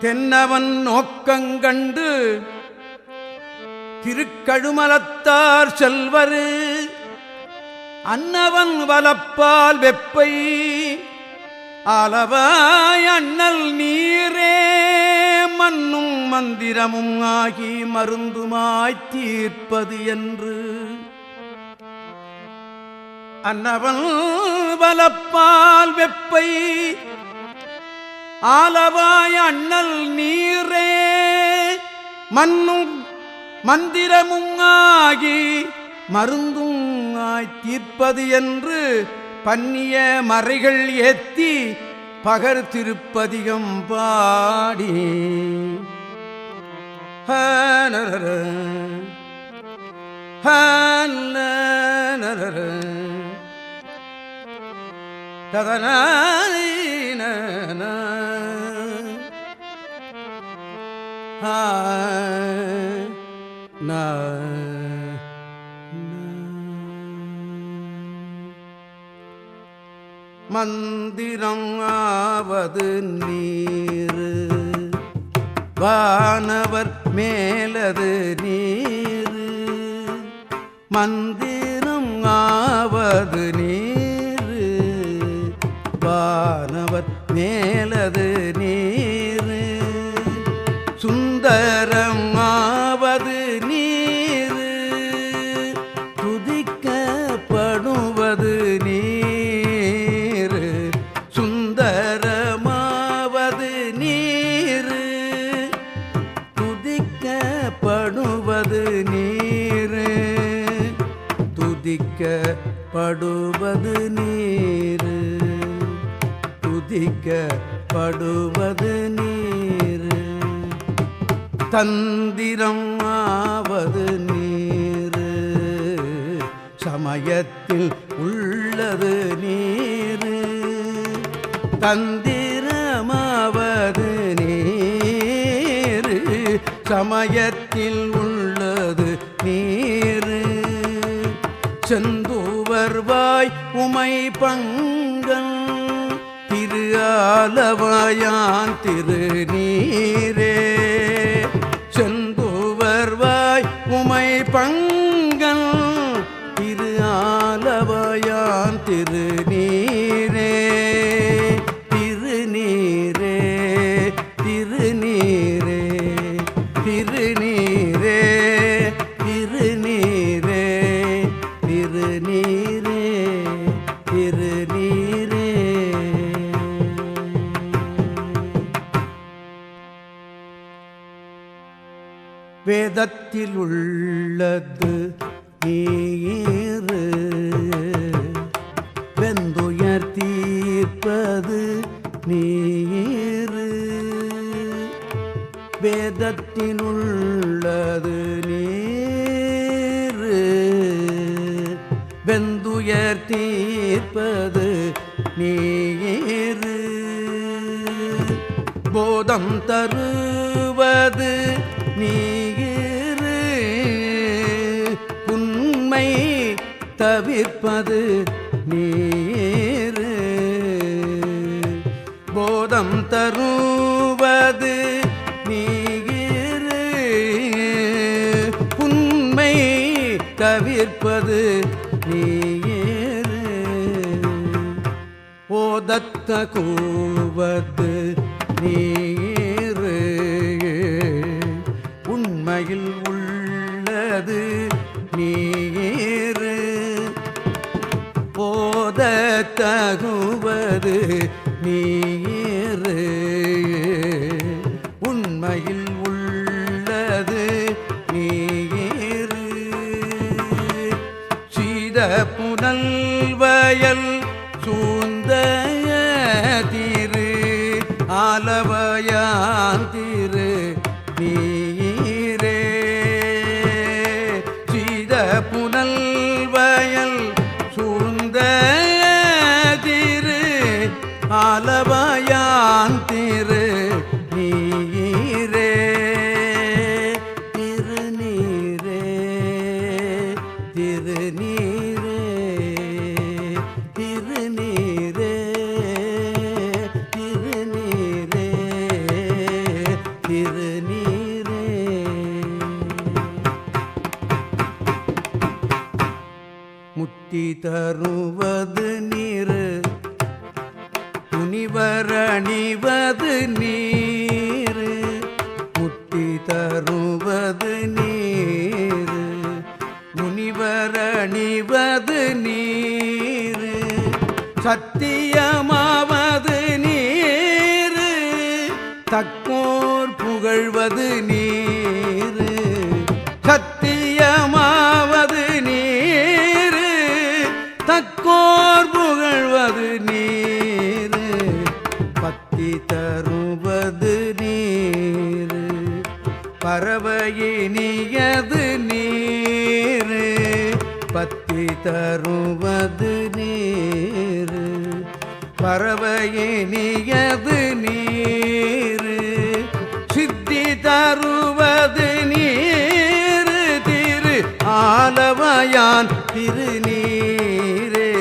தென்னவன் நோக்கங்கண்டு திருக்கழுமலத்தார் செல்வரு அன்னவன் வலப்பால் வெப்பை அளவாய் அண்ணல் நீரே மண்ணும் மந்திரமும் ஆகி மருந்துமாய்த் தீர்ப்பது என்று. அன்னவன் வலப்பால் வெப்பை ஆலவாய் அண்ணல் நீரே மண்ணும் மந்திரமும் ஆகி மருந்தும் தீர்ப்பது என்று பன்னிய மறைகள் ஏத்தி பகர் திருப்பதிகம் பாடி. ஹனரர, ஹனரர, ததனாயினன. மந்திரம் ஆவது நீர் வானவர் மேலது நீர் மந்திரம் ஆவது நீர் படுவது துதிக்கப்படுவது நீரு. துதிக்கப்படுவது நீரு. துதிக்கப்படுவது நீரு. தந்திரம் ஆவது நீரு. சமயத்தில் உள்ளது நீரு. தந்திரமாவது நீரு. சமயத்தில் செந்தூவர்வாய் உமை பங்கன் திரு ஆலவாயான் திரு நீரே. செந்தூவர்வாய் உமை பங்கன் வேதத்தில் உள்ளது ஏறு வெந்துயர் தீர்ப்பது நீரு வேதத்தில் உள்ளது நீரு வெந்துயர் தீர்ப்பது நீரு போதம் தருவது நீரு உண்மை தவிர்ப்பது நீரு போதம் தருவது நீரு உண்மை தவிர்ப்பது நீரு ஓதத்த கூவது நீ உண்மையில் உள்ளது நீர். போத தகுவது நீ. ஆலவாயான் திரு நீரே திருநீரே திருநீரே திருநீரே திருநீரே திருநீரே முத்தி தருவது நீ நீர் துணிவரணிவது நீர். முத்தி தருவது நீர். முனிவரணிவது நீர். சத்தியமாவது நீர். தக்கோர் புகழ்வது நீர். தருவது நீர் பறவையினியது நீர். சித்தி தருவது நீர் திரு ஆலவயான் திருநீரே.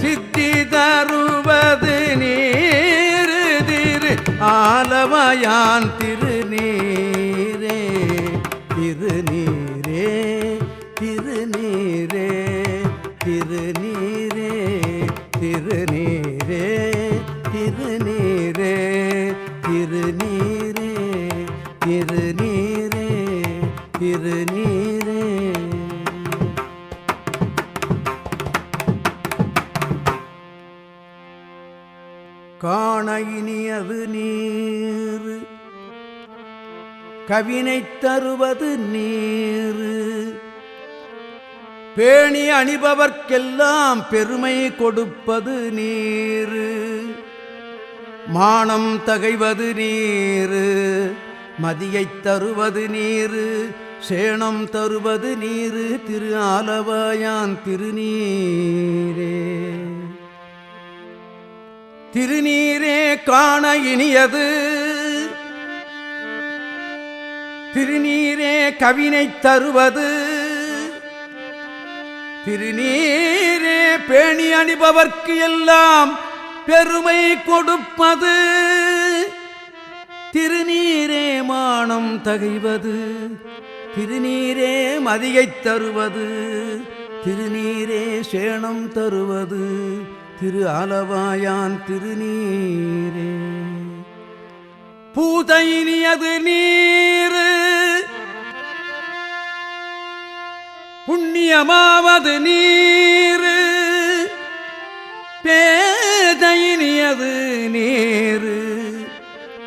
சித்தி தருவது நீர் திரு ஆலவயான் திருநீரே. திருநீரே திருநீரே. திருநீரே திருநீரே திருநீரே திருநீரே திருநீரே திருநீரே. காண இனியது நீர். கவினை தருவது நீர். பேணி அணிபவர்க்கெல்லாம் பெருமை கொடுப்பது நீர். மானம் தகைவது நீர். மதியைத் தருவது நீர். சேணம் தருவது நீர். திரு ஆலவாயான் திருநீரே. திருநீரே காண இனியது. திருநீரே கவினை தருவது. திருநீரே பேணி அணிபவர்க்கு எல்லாம் பெருமை கொடுப்பது. திருநீரே மானம் தகைவது. திருநீரே மதியை தருவது. திருநீரே சேணம் தருவது. திரு அலவாயான் திருநீரே. பூதையினியது நீர். புண்ணியமாவது நீர் பேதையினியது நீர்.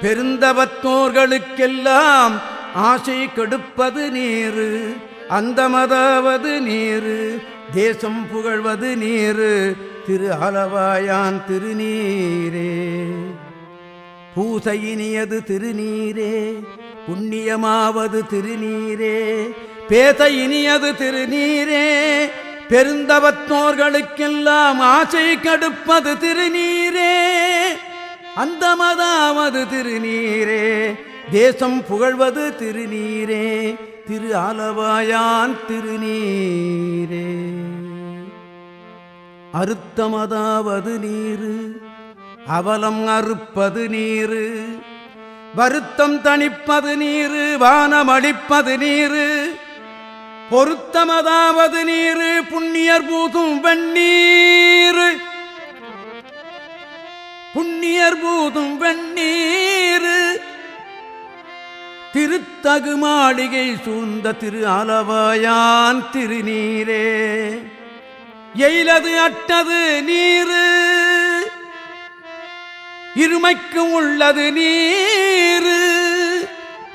பெருந்தவத்தோர்களுக்கெல்லாம் ஆசை கெடுப்பது நீர் அந்தமதாவது நீர் தேசம் புகழ்வது நீர் திரு அளவாயான் திருநீரே. பூசையினியது திருநீரே புண்ணியமாவது திருநீரே பேத இனியது திருநீரே பெருந்தவத்தோர்களுக்கெல்லாம் ஆசை கடுப்பது திருநீரே. அந்த மதாவது திருநீரே தேசம் புகழ்வது திருநீரே திரு ஆலவாயான் திருநீரே. அறுத்தமதாவது நீரு அவலம் அறுப்பது நீரு வருத்தம் தணிப்பது நீரு வானமளிப்பது நீரு பொருத்தமதாவது நீரு புண்ணியர் பூதும் வெண்ணீர் புண்ணியர் பூதும் வெண்ணீர் திருத்தகு மாளிகை சூழ்ந்த திரு ஆலவாயான் திருநீரே. எயிலது அட்டது நீரு. இருமைக்கும் உள்ளது நீரு.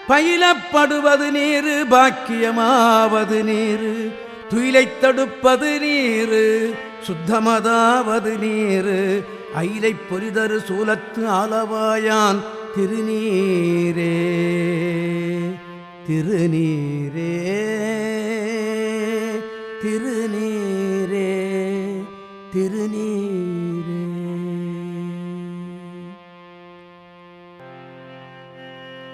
பயிலப்படுவது நீரு பாக்கியமாவது நீரு. துயிலை தடுப்பது நீரு சுத்தமதாவது நீரு. அயிலை பொறிதரு சூலத்து ஆளவாயான் திருநீரே திருநீரே திருநீரே திருநீரே.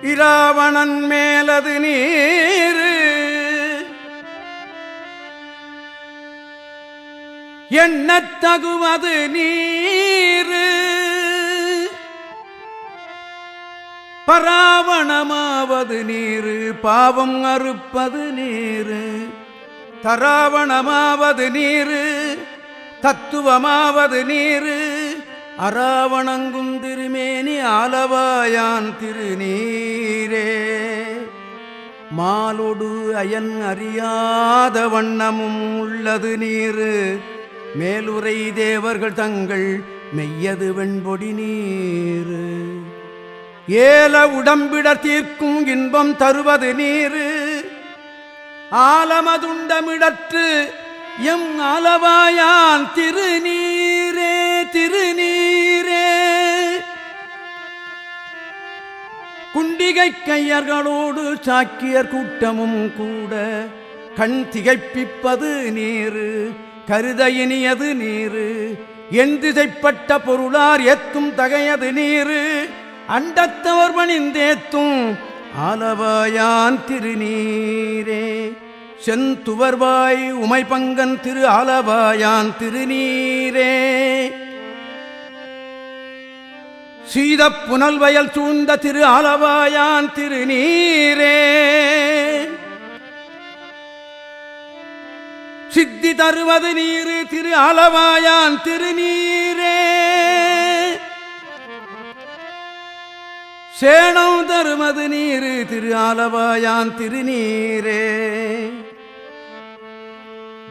இராவணன் மேலது நீர். எண்ணத் தகுவது நீரு. பராவணமாவது நீர் பாவம் அறுப்பது நீர். தராவணமாவது நீர் தத்துவமாவது நீரு. அராவணங்கும் திருமேனி ஆலவாயான் திருநீரே. மாலொடு அயன் அறியாத வண்ணமும் உள்ளது நீரு. மேலுரை தேவர்கள் தங்கள் மெய்யது வெண்பொடி நீரு. ஏல உடம்பிட தீர்க்கும் இன்பம் தருவது நீரு. ஆலமதுண்டமிடற்று எம் அளவாயான் திருநீரே திருநீர் கண்டிகை கையர்களோடு சாக்கியர் கூட்டமும் கூட கண் திகைப்பிப்பது நீரு கருத இனியது நீரு. என் திசைப்பட்ட பொருளார் ஏத்தும் தகையது நீரு. அண்டத்தவர் பணிந்தேத்தும் ஆலவாயான் திருநீரே. செந்துவர்வாய் உமைபங்கன் திரு ஆலவாயான் திருநீரே. சீத புனல்வயல் சூழ்ந்த திரு அளவாயான் திருநீரே. சித்தி தருவது நீரு திரு அளவாயான் திருநீரே. சேணம் தருமது நீரு திரு அளவாயான் திருநீரே.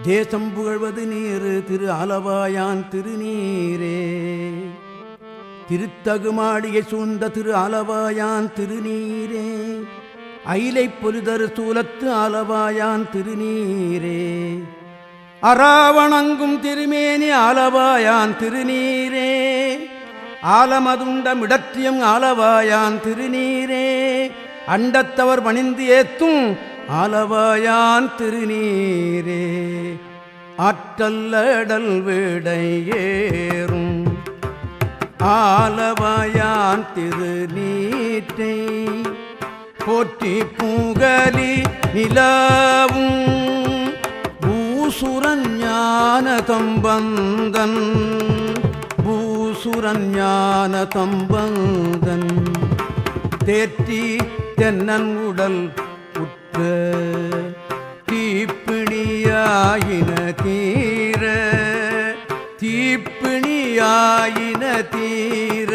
தேசம் புகழ்வது நீரு திரு அளவாயான் திருநீரே. திருத்தகுமாடியை சூழ்ந்த திரு ஆலவாயான் திருநீரே. அயிலை பொலிதரு சூலத்து ஆலவாயான் திருநீரே. அராவணங்கும் திருமேனி ஆலவாயான் திருநீரே. ஆலமதுண்டமிடத்தியம் ஆலவாயான் திருநீரே. அண்டத்தவர் பணிந்து ஏத்தும் ஆலவாயான் திருநீரே. ஆற்றல்லடல் விடை ஆலவாயான் திரு நீட்டை போற்றி பூகலி நிலாவும் பூசுரன் ஞான தம்பந்தன் பூசுரன் ஞான தம்பந்தன் தேற்றி தென்னன் உடல் உற்ற தீப்பிணியாயின தீ யாயின தீர.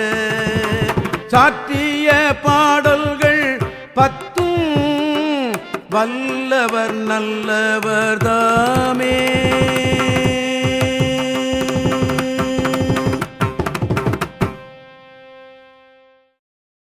சாற்றிய பாடல்கள் பத்தும் வல்லவர் நல்லவர் தாமே.